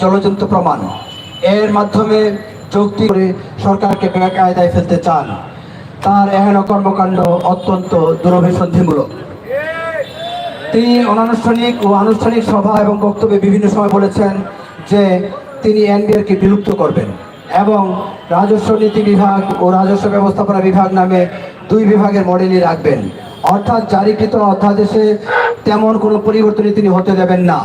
চলচ্চিত্র প্রমাণ। এর মাধ্যমে যুক্তি করে সরকারকে বেকায়দায় ফেলতে চান। তার এহেন কর্মকাণ্ড অত্যন্ত দুরভিসন্ধিমূলক। তিনি অনানুষ্ঠানিক ও আনুষ্ঠানিক সভা এবং বক্তব্যে বিভিন্ন সময় বলেছেন যে তিনি এনবিআরকে বিলুপ্ত করবেন এবং রাজস্ব নীতি বিভাগ ও রাজস্ব ব্যবস্থাপনা বিভাগ নামে দুই বিভাগের মডেলই রাখবেন। অর্থাৎ জারিকৃত অধ্যাদেশে তেমন কোনো পরিবর্তনই তিনি হতে দেবেন না।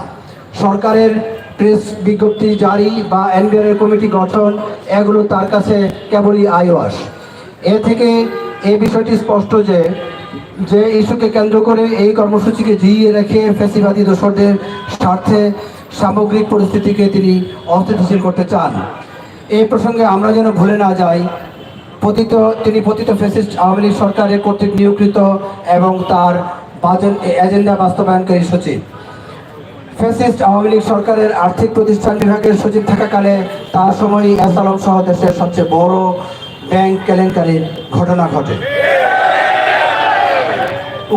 সরকারের প্রেস বিজ্ঞপ্তি জারি বা এনবিআর কমিটি গঠন, এগুলো তার কাছে কেবলই আইওয়াস। এ থেকে এই বিষয়টি স্পষ্ট যে যে ইস্যুকে কেন্দ্র করে এই কর্মসূচিকে জিইয়ে রেখে ফেসিবাদী দোসরদের স্বার্থে সামগ্রিক পরিস্থিতিকে তিনি অস্থিতিশীল করতে চান। এই প্রসঙ্গে আমরা যেন ভুলে না যাই, পতিত, তিনি পতিত ফেসিস্ট আওয়ামী লীগ সরকারের কর্তৃক নিয়োগকৃত এবং তার এজেন্ডা বাস্তবায়নকারী সচিব। ফ্যাসিস্ট আওয়ামী লীগ সরকারের আর্থিক প্রতিষ্ঠান বিভাগের সচিব থাকাকালে তার সময় এস আলম সহ দেশের সবচেয়ে বড় ব্যাংক কেলেঙ্কারির ঘটনা ঘটে।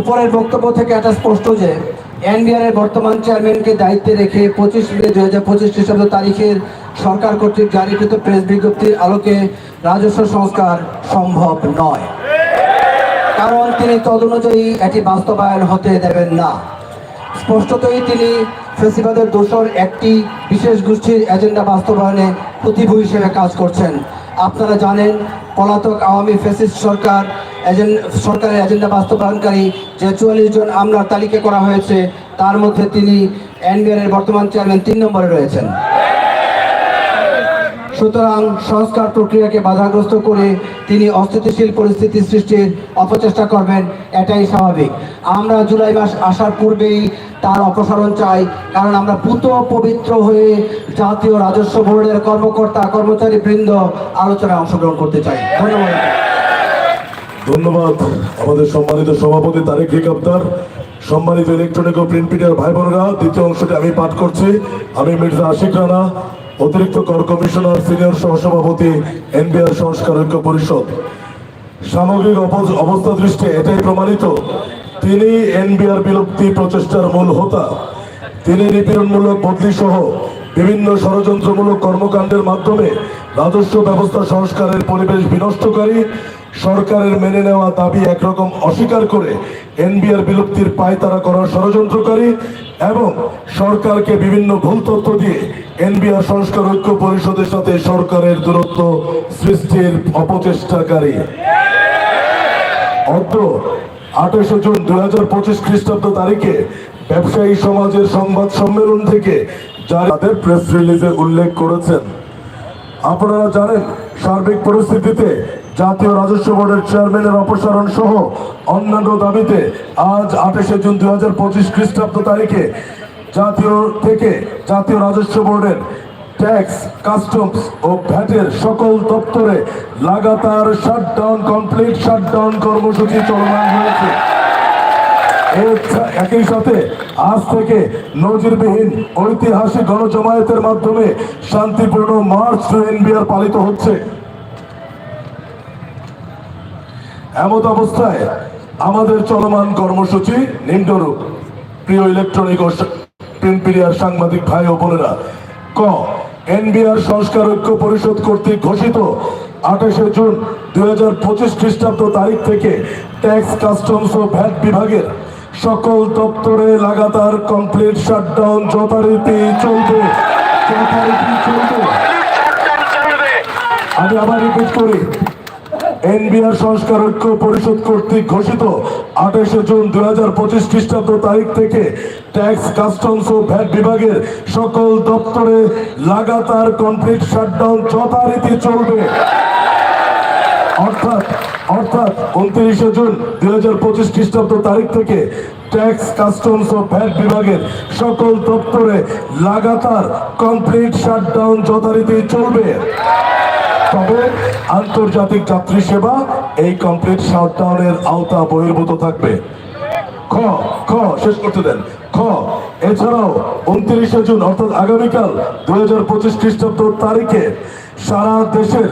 উপরের বক্তব্য থেকে এটা স্পষ্ট যে এনবিআর এর বর্তমান চেয়ারম্যানকে দায়িত্বে রেখে পঁচিশ মে দুই হাজার পঁচিশ খ্রিস্টাব্দ তারিখের সরকার কর্তৃক জারিকৃত প্রেস বিজ্ঞপ্তির আলোকে রাজস্ব সংস্কার সম্ভব নয়। কারণ তিনি তদনুযায়ী এটি বাস্তবায়ন হতে দেবেন না। স্পষ্টতই তিনি ফেসিবাদের দোষর একটি বিশেষ গোষ্ঠীর এজেন্ডা বাস্তবায়নে প্রতিভূ হিসেবে কাজ করছেন। আপনারা জানেন, পলাতক আওয়ামী ফেসিস্ট সরকার এজেন্ডা সরকারের এজেন্ডা বাস্তবায়নকারী যে চুয়াল্লিশ জন আমলার তালিকা করা হয়েছে, তার মধ্যে তিনি এনবিআর এর বর্তমান চেয়ারম্যান তিন নম্বরে রয়েছেন। সুতরাং সংস্কার প্রক্রিয়াকে বাধাগ্রস্ত করে তিনি অস্থিতিশীল পরিস্থিতি সৃষ্টির অপচেষ্টা করবেন, এটাই স্বাভাবিক। আমরা জুলাই মাস আসার পূর্বেই তার অপসারণ চাই, কারণ আমরা পুত পবিত্র হয়ে জাতীয় রাজস্ব বোর্ডের কর্মকর্তা, কর্মচারী বৃন্দ আলোচনায় অংশগ্রহণ করতে চাই। ধন্যবাদ। ধন্যবাদ আমাদের সম্মানিত সভাপতি তারেক রিকাপ্তার সম্মানিত ইলেকট্রনিক ও প্রিন্ট মিডিয়ার ভাই বোনেরা দ্বিতীয় অংশটি আমি পাঠ করছি। আমি মির্জা আশিক রানা অতিরিক্ত কর কমিশনার, সিনিয়র সহসভাপতি, এনবিআর সংস্কার ঐক্য পরিষদ। সামগ্রিক অবস্থা দৃষ্টি এটাই প্রমাণিত। তিনি এনবিআর বিলুপ্তি প্রচেষ্টার মূল হোতা। তিনি নিপীড়নমূলক বদলি সহ বিভিন্ন ষড়যন্ত্রমূলক কর্মকাণ্ডের মাধ্যমে রাজস্ব ব্যবস্থা সংস্কারের পরিবেশ বিনষ্টকারী সরকারের মেনে নেওয়া দাবি একরকম অস্বীকার করে এনবিআর বিলুপ্তির পায়তারা করার ষড়যন্ত্রকারী এবং সরকারকে বিভিন্ন ভুল তথ্য দিয়ে এনবিআর সংস্কার ঐক্য পরিষদের সাথে সরকারের দূরত্ব সৃষ্টির অপচেষ্টাকারী। অর্থ আঠাশে জুন দুই হাজার পঁচিশ খ্রিস্টাব্দ তারিখে ব্যবসায়ী সমাজের সংবাদ সম্মেলন থেকে যারা তাদের প্রেস রিলিজে উল্লেখ করেছেন। আপনারা জানেন সার্বিক পরিস্থিতিতে জাতীয় রাজস্ব বোর্ডের চেয়ারম্যানের অপসারণ সহ অন্যান্য দাবিতে আজ আঠাশে জুন দু হাজার পঁচিশ খ্রিস্টাব্দ তারিখে জাতীয় থেকে জাতীয় রাজস্ব বোর্ডের ট্যাক্স কাস্টমস ও ভ্যাটের সকল দপ্তরে লাগাতার শাটডাউন কমপ্লিট শাটডাউন কর্মসূচি চলমান হয়েছে। একই সাথে আজ থেকে নজিরবিহীন ঐতিহাসিক গণজমায়েতের মাধ্যমে শান্তিপূর্ণ মার্চ টু এনবিআর পালিত হচ্ছে। এমত অবস্থায় আমাদের চলমান কর্মসূচি নিম্নরূপ। প্রিয় ইলেকট্রনিক ও প্রিন্ট সাংবাদিক ভাই ও বোনেরা, ক, এনবিআর সংস্কার ঐক্য পরিষদ কর্তৃক ঘোষিত আঠাশে জুন দুই হাজার পঁচিশ খ্রিস্টাব্দ তারিখ থেকে ট্যাক্স, কাস্টমস ও ভ্যাট বিভাগের সকল দপ্তরে লাগাতার কমপ্লিট শাটডাউন যথারীতি চলবে। যথারীতি চলবে। আমি আবার রিপিট করি। এনবিআর সংস্কার ঐক্য পরিষদ কর্তৃক ঘোষিত আঠাশে জুন দুই হাজার পঁচিশ খ্রিস্টাব্দ তারিখ থেকে ট্যাক্স, কাস্টমস ও ভ্যাট বিভাগের সকল দপ্তরে লাগাতার কমপ্লিট শাটডাউন যথারীতি চলবে। অর্থাৎ অর্থাৎ উনত্রিশে জুন দুই হাজার পঁচিশ খ্রিস্টাব্দ তারিখ থেকে ট্যাক্স, কাস্টমস ও ভ্যাট বিভাগের সকল দপ্তরে লাগাতার কমপ্লিট শাটডাউন যথারীতি চলবে। তবে আন্তর্জাতিক যাত্রী সেবা এই কমপ্লিট শাটডাউনের আওতা বহির্ভূত থাকবে। খ খ, শেষ করতে দেন। খ, এছাড়াও উনত্রিশে জুন, অর্থাৎ আগামীকাল দুই হাজার পঁচিশ খ্রিস্টাব্দ তারিখে সারা দেশের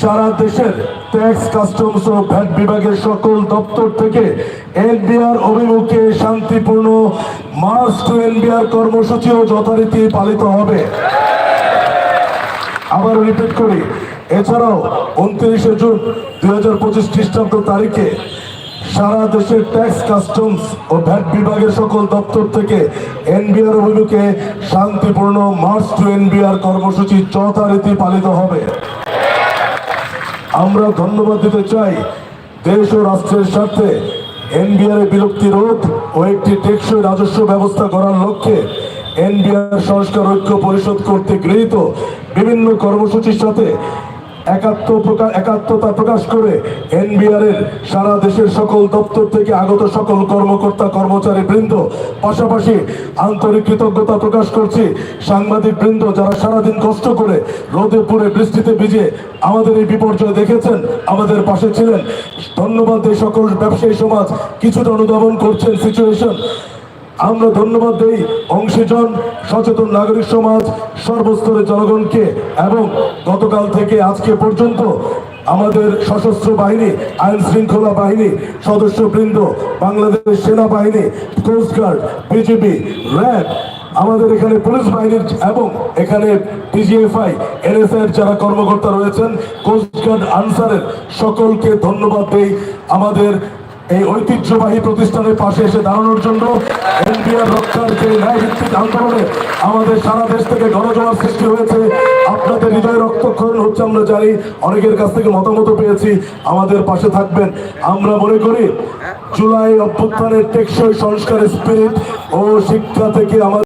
সারা দেশের ট্যাক্স কাস্টমস ও ভ্যাট বিভাগের সকল দপ্তর থেকে এনবিআর অভিমুখে শান্তিপূর্ণ মার্চ টু এনবিআর কর্মসূচিও যথারীতি পালিত হবে। আবার রিপিট করি। এছাড়াও উনত্রিশে জুন দুই হাজার পঁচিশ খ্রিস্টাব্দ তারিখে সারা দেশের ট্যাক্স কাস্টমস ও ভ্যাট বিভাগের সকল দপ্তর থেকে এনবিআর অভিমুখে শান্তিপূর্ণ মার্চ টু এনবিআর কর্মসূচি যথারীতি পালিত হবে। আমরা ধন্যবাদ দিতে চাই দেশ ও রাষ্ট্রের স্বার্থে এনবিআর বিরক্তি রোধ ও একটি টেকসই রাজস্ব ব্যবস্থা করার লক্ষ্যে এনবিআর সংস্কার ঐক্য পরিষদ কর্তৃক গৃহীত বিভিন্ন কর্মসূচির সাথে একাত্ম প্রকাশ একাত্মতা প্রকাশ করে এনবিআর এর সারা দেশের সকল দপ্তর থেকে আগত সকল কর্মকর্তা, কর্মচারী বৃন্দ, পাশাপাশি আন্তরিক কৃতজ্ঞতা প্রকাশ করছি সাংবাদিক বৃন্দ যারা সারাদিন কষ্ট করে রোদে পুড়ে বৃষ্টিতে ভিজে আমাদের এই বিপর্যয় দেখেছেন, আমাদের পাশে ছিলেন। ধন্যবাদ সকল ব্যবসায়ী সমাজ, কিছুটা অনুধাবন করছেন সিচুয়েশন আমরা ধন্যবাদ দেই অংশীজন সচেতন নাগরিক সমাজ, সর্বস্তরের জনগণকে এবং গতকাল থেকে আজকে পর্যন্ত আমাদের সশস্ত্র বাহিনী, আইন শৃঙ্খলা বাহিনী, সদস্যবৃন্দ, বাংলাদেশ সেনাবাহিনী কোস্টগার্ড বিজিবি র্যাব আমাদের এখানে পুলিশ বাহিনীর এবং এখানে পিজিএফআই এনএসআই যারা কর্মকর্তা রয়েছেন কোস্টগার্ড আনসারের সকলকে ধন্যবাদ দেই। আমাদের এই ঐতিহ্যবাহী প্রতিষ্ঠানের পাশে এসে দাঁড়ানোর জন্য এনপিআর রক্ষার যে ন্যায়ভিত্তিক আন্দোলনে আমাদের সারা দেশ থেকে গণজমার সৃষ্টি হয়েছে। আপনাদের হৃদয় রক্তক্ষরণ হচ্ছে, আমরা জানি, অনেকের কাছ থেকে মতামত পেয়েছি, আমাদের পাশে থাকবেন। আমরা মনে করি, জুলাই অভ্যুত্থানের টেকসই সংস্কারের স্পিরিট ও শিক্ষা থেকে আমাদের